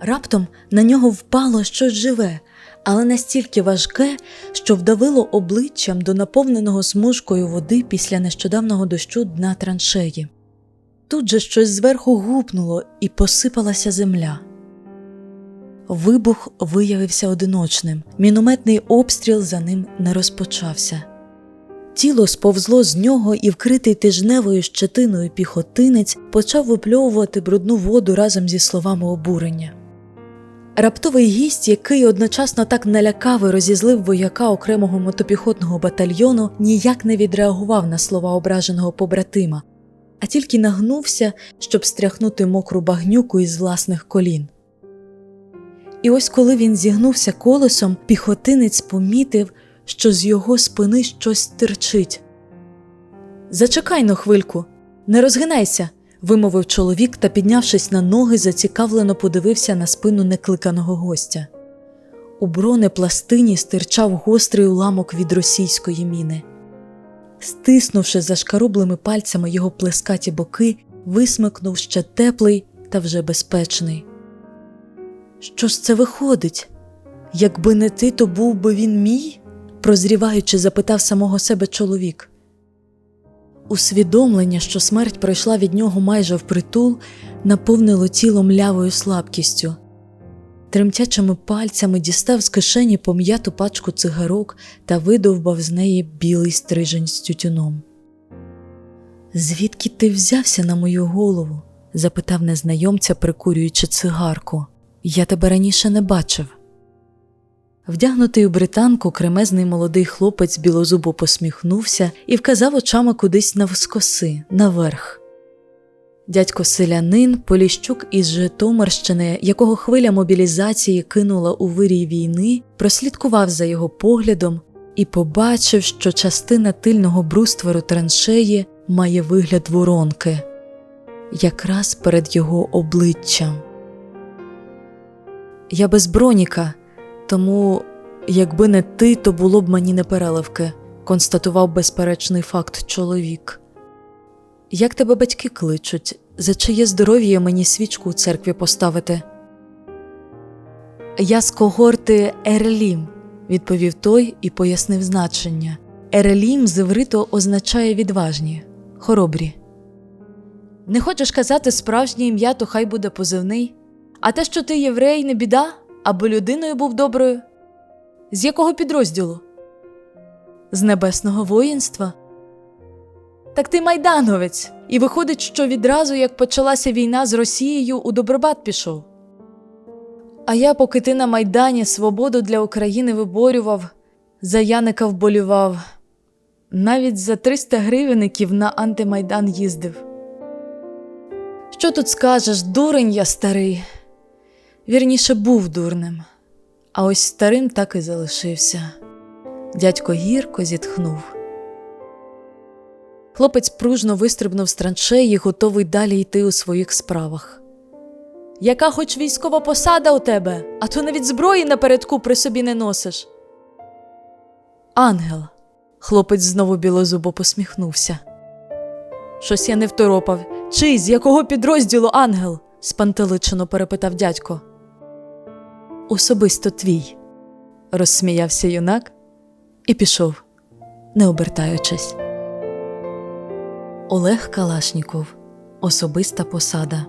Раптом на нього впало щось живе, але настільки важке, що вдавило обличчям до наповненого смужкою води після нещодавнього дощу дна траншеї. Тут же щось зверху гупнуло і посипалася земля. Вибух виявився одиночним, мінометний обстріл за ним не розпочався. Тіло сповзло з нього і вкритий тижневою щетиною піхотинець почав випльовувати брудну воду разом зі словами обурення. Раптовий гість, який одночасно так налякав і розізлив вояка окремого мотопіхотного батальйону, ніяк не відреагував на слова ображеного побратима, а тільки нагнувся, щоб стряхнути мокру багнюку із власних колін. І ось коли він зігнувся колесом, піхотинець помітив, що з його спини щось стирчить. Зачекай но хвильку, не розгинайся, вимовив чоловік та, піднявшись на ноги, зацікавлено подивився на спину некликаного гостя. У бронепластині стирчав гострий уламок від російської міни. Стиснувши зашкарублими пальцями його плескаті боки, висмикнув ще теплий та вже безпечний. Що ж це виходить? Якби не ти, то був би він мій? прозріваючи, запитав самого себе чоловік. Усвідомлення, що смерть пройшла від нього майже впритул, наповнило тіло млявою слабкістю. Тремтячими пальцями дістав з кишені пом'яту пачку цигарок та видовбав з неї білий стрижень з тютюном. Звідки ти взявся на мою голову? запитав незнайомця, прикурюючи цигарку. Я тебе раніше не бачив. Вдягнутий у британку, кремезний молодий хлопець білозубо посміхнувся і вказав очами кудись навскоси, наверх. Дядько селянин, Поліщук із Житомирщини, якого хвиля мобілізації кинула у вирій війни, прослідкував за його поглядом і побачив, що частина тильного бруствору траншеї має вигляд воронки, якраз перед його обличчям. Я без броніка, тому, якби не ти, то було б мені непереливки, констатував безперечний факт чоловік. Як тебе батьки кличуть, за чиє здоров'я мені свічку у церкві поставити? Я з когорти Ерелім, відповів той і пояснив значення. Ерелім з івриту означає відважні, хоробрі. Не хочеш казати справжнє ім'я, то хай буде позивний. А те, що ти єврей, не біда, або людиною був доброю. З якого підрозділу? З небесного воїнства. Так ти майдановець, і виходить, що відразу, як почалася війна з Росією, у Добробат пішов. А я, поки ти на Майдані свободу для України виборював, за Яника вболював, навіть за 300 гривенників на антимайдан їздив. Що тут скажеш, дурень я старий? Вірніше був дурним, а ось старим так і залишився. Дядько гірко зітхнув. Хлопець пружно вистрибнув з траншеї, готовий далі йти у своїх справах. Яка хоч військова посада у тебе, а то навіть зброї напередку при собі не носиш. Ангел. Хлопець знову білозубо посміхнувся. Щось я не второпав. Чий, з якого підрозділу ангел? спантеличено перепитав дядько. Особисто твій, розсміявся юнак і пішов, не обертаючись. Олег Калашніков Особиста посада.